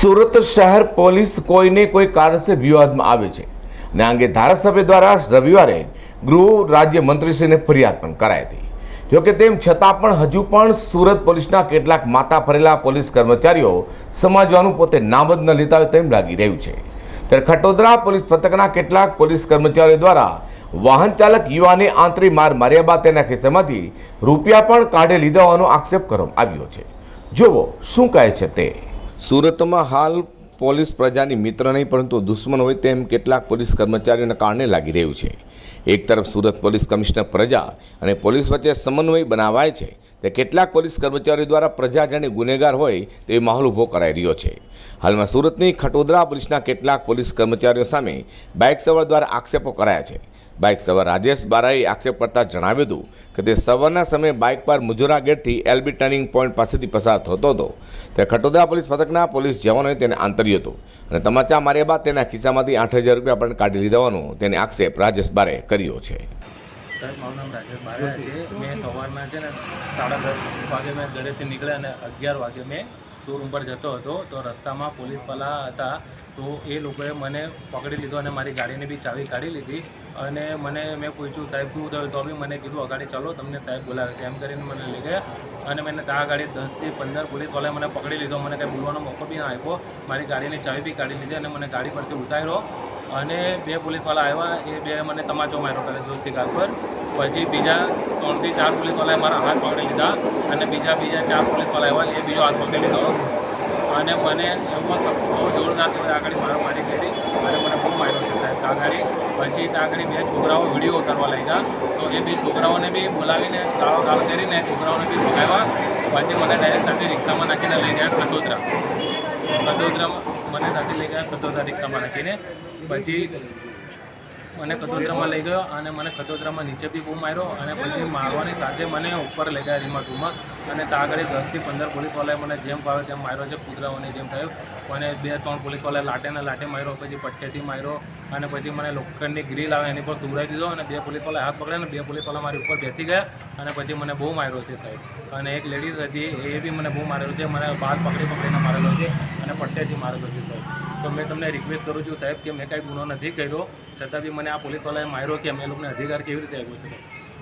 સુરત શહેર પોલીસ કોઈને કોઈ કારણસર વિવાદમાં આવે છે. અને અંગે ધારાસભ્ય દ્વારા રવિવારે ગૃહ રાજ્ય મંત્રીશ્રીને ફરિયાદ પણ કરાઈ હતી. જોકે તેમ છતાં પણ હજુ પણ સુરત પોલીસના કેટલાક માતા ફરેલા પોલીસ કર્મચારીઓ સમાજવાનું પોતે નામ જ ન લેતા તેમ લાગી રહ્યું છે. ત્યારે ખટોદરા પોલીસ પથકના કેટલાક પોલીસ કર્મચારીઓ દ્વારા વાહન ચાલક યુવાને આંતરી માર માર્યા બાદ તેના ખિસ્સામાંથી રૂપિયા પણ કાઢી લીધા હોવાનો આક્ષેપ કરવામાં આવ્યો છે. જુઓ શું કહે છે તે. સુરતમાં હાલ પોલીસ પ્રજાની મિત્ર નહીં, પરંતુ દુશ્મન હોય તેમ કેટલાક પોલીસ કર્મચારીઓને કારણે લાગી રહ્યું છે. એક તરફ સુરત પોલીસ કમિશનર પ્રજા અને પોલીસ વચ્ચે સમન્વય બનાવાય છે તે કેટલાક પોલીસ કર્મચારીઓ દ્વારા પ્રજા જાણે ગુનેગાર હોય તેવી માહોલ ઊભો કરાઈ રહ્યો છે. હાલમાં સુરતની ખટોદરા પોલીસના કેટલાક પોલીસ કર્મચારીઓ સામે બાઇક સવાર દ્વારા આક્ષેપો કરાયા છે. બાઇક સવાર રાજેશ બારાએ આક્ષેપ કરતા જણાવ્યું હતું કે તે સવારના સમયે બાઇક પર મુજોરા ગેટથી એલબી ટર્નિંગ પોઈન્ટ પાસેથી પસાર થતો હતો. તે ખટોદરા પોલીસ મથકના પોલીસ જવાનોએ તેને આંતર્યું હતું અને તમાચા માર્યા બાદ તેના ખિસ્સામાંથી આઠ હજાર રૂપિયા પણ કાઢી લીધા તેને આક્ષેપ રાજેશ બારે કર્યો છે. સાહેબ, મારું નામ રાજેશ બારે છે. મેં સવારના છે ને સાડા દસ વાગે મેં ઘરેથી નીકળ્યા અને અગિયાર વાગે મેં શોરૂમ પર જતો હતો, તો રસ્તામાં પોલીસવાળા હતા, તો એ લોકોએ મને પકડી લીધો અને મારી ગાડીની બી ચાવી કાઢી લીધી. અને મને મેં પૂછ્યું, સાહેબ, શું થયું? તો બી મને કીધું, અગાડી ચાલો, તમને સાહેબ બોલાવે છે. એમ કરીને મને લઈ ગયા. અને મેં ત્યાં ગાડી દસથી પંદર પોલીસવાલાએ મને પકડી લીધો. મને કંઈ બોલવાનો મોકો બી ના આપ્યો. મારી ગાડીની ચાવી બી કાઢી લીધી અને મને ગાડી પરથી ઉતાર્યો. અને બે પોલીસવાળા આવ્યા. એ બે મને તમાચો માર્યો પહેલાં જોશી કાર પર. પછી બીજા ત્રણથી ચાર પોલીસવાળાએ મારા હાથ પકડી લીધા અને બીજા બીજા ચાર પોલીસવાળા આવ્યા એ બીજો હાથ પકડી લીધો. અને મને એમાં બહુ જોરદાર આગળ મારો મારી કરી અને મને બહુ માર્યો છે સાહેબ તાગાડી પછી તાગાડી બે છોકરાઓ વીડિયો કરવા લાગ્યા. તો એ બે છોકરાઓને બી બોલાવીને ગાળો ગાળો કરીને છોકરાઓને બી ભગાવ્યા. પછી મને ડાયરેક્ટ ત્યાંથી રિક્ષામાં નાખીને લઈ ગયા ખતોદરા કદોદરામાં મને ત્યાંથી લઈ ગયા કદોદરા રિક્ષામાં નાખીને. પછી મને કદોદરામાં લઈ ગયો અને મને કદોદરામાં નીચે બી બહુ માર્યો અને પછી મારવાની સાથે મને ઉપર લઈ ગયા રીમા ટુમાં. અને ત્યાં આગળ દસથી પંદર પોલીસવાળાએ મને જેમ ભાવે તેમ માર્યો છે કૂતરાઓની જેમ થયો. મને બે ત્રણ પોલીસવાળાએ લાટેને લાટે માર્યો, પછી પઠ્ઠેથી માર્યો અને પછી મને લોખંડની ગ્રીલ આવે એની પર સુવડાવી દીધો અને બે પોલીસવાલાએ હાથ પકડ્યા અને બે પોલીસવાળા મારી ઉપર બેસી ગયા અને પછી મને બહુ માર્યો છે સાહેબ. અને એક લેડીઝ હતી, એ બી મને બહુ માર્યો છે, મને બાલ પકડી પકડીને મારેલો છે. અને પટ્ટેથી મારો કર્યો સાહેબ તો મેં તમને રિક્વેસ્ટ કરું છું સાહેબ કે મેં કાંઈ ગુનો નથી કર્યો છતાં બી મને આ પોલીસવાળાએ માર્યો કે મેં લોકોને અધિકાર કેવી રીતે આપ્યો છે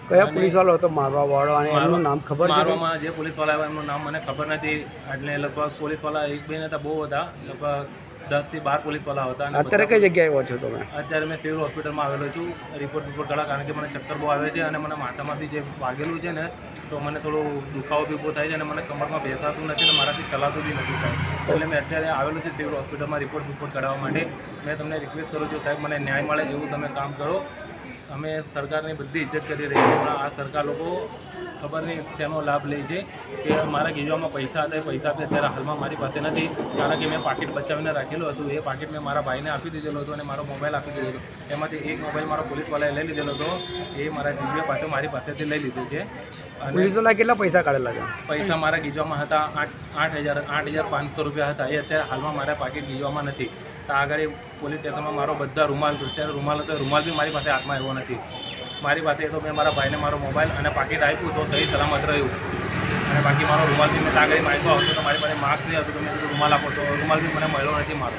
કયા પોલીસ વાળો હતો? મારવા વાળો અને એમનું નામ ખબર છે મારવામાં જે પોલીસવાળા આવ્યા એમનું નામ મને ખબર નથી. એટલે લગભગ પોલીસવાળા એક બે હતા બહુ હતા. લગભગ દસથી બાર પોલીસવાળા હતા અત્યારે કઈ જગ્યાએ આવો છો તમે? અત્યારે મેં સિવિલ હોસ્પિટલમાં આવેલો છું. રિપોર્ટ રિપોર્ટ કરા કારણ કે મને ચક્કર બહુ આવે છે અને મને માથામાંથી જે વાગેલું છે ને તો મને થોડું દુખાવો બી બહુ થાય છે અને મને કમરમાં બેસાતું નથી ને મારાથી ચલાતું બી નથી થાય. એટલે મેં અત્યારે આવેલું છે સિવિલ હોસ્પિટલમાં રિપોર્ટ રિપોર્ટ કરાવવા માટે. મેં તમને રિક્વેસ્ટ કરું છું સાહેબ મને ન્યાય મળે એવું તમે કામ કરો. અમે સરકારની બધી ઇજ્જત કરી રહી છે. પણ આ સરકાર લોકો ખબર નહીં શેનો લાભ લે છે કે મારા ગીજવામાં પૈસા હતા એ પૈસા બી અત્યારે હાલમાં મારી પાસે નથી. કારણ કે મેં પાકીટ બચાવીને રાખેલું હતું. એ પાકીટ મેં મારા ભાઈને આપી દીધેલું હતું અને મારો મોબાઈલ આપી દીધો હતો. એમાંથી એક મોબાઈલ મારો પોલીસવાળાએ લઈ લીધેલો હતો. એ મારા જીજુએ પાછો મારી પાસેથી લઈ લીધો છે. અને કેટલા પૈસા કાઢેલા છે? પૈસા મારા ગીજવામાં હતા. આઠ આઠ હજાર આઠ હજાર પાંચસો રૂપિયા હતા. એ અત્યારે હાલમાં મારા પાકીટ ગીજવામાં નથી. તો આગળ પોલીસ સ્ટેશનમાં મારો બધા રૂમાલ ત્યારે રૂમાલ હતો, રૂમાલ બી મારી પાસે હાથમાં આવ્યો નથી. મારી પાસે તો મેં મારા ભાઈને મારો મોબાઈલ અને પાકીટ આપ્યું તો સહી સલામત રહ્યું. અને બાકી મારો રૂમાલ બી મેં આગળ માગ્યો હતો તો મારી પાસે માર્ક્સ નહીં હતું તો મેં રૂમાલ આપો તો. રૂમાલ બી મને મળ્યો નથી મારો.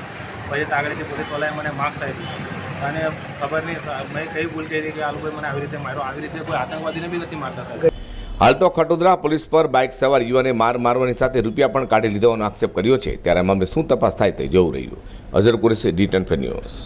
પછી આગળથી પોલીસવાળાએ મને માર્ક્સ આપ્યું. અને ખબર નહીં, મેં કઈ ભૂલ કરી કે આ લોકોએ મને આવી રીતે માર્યો. આવી રીતે કોઈ આતંકવાદીને બી નથી મારતા હાલ તો ખટોદરા પોલીસ પર બાઇક સવાર યુવાને માર મારવાની સાથે રૂપિયા પણ કાઢી લીધો હોવાનો આક્ષેપ કર્યો છે. ત્યારે મામલે શું તપાસ થાય તે જોવું રહ્યું. Azhar Qureshi, D ten news.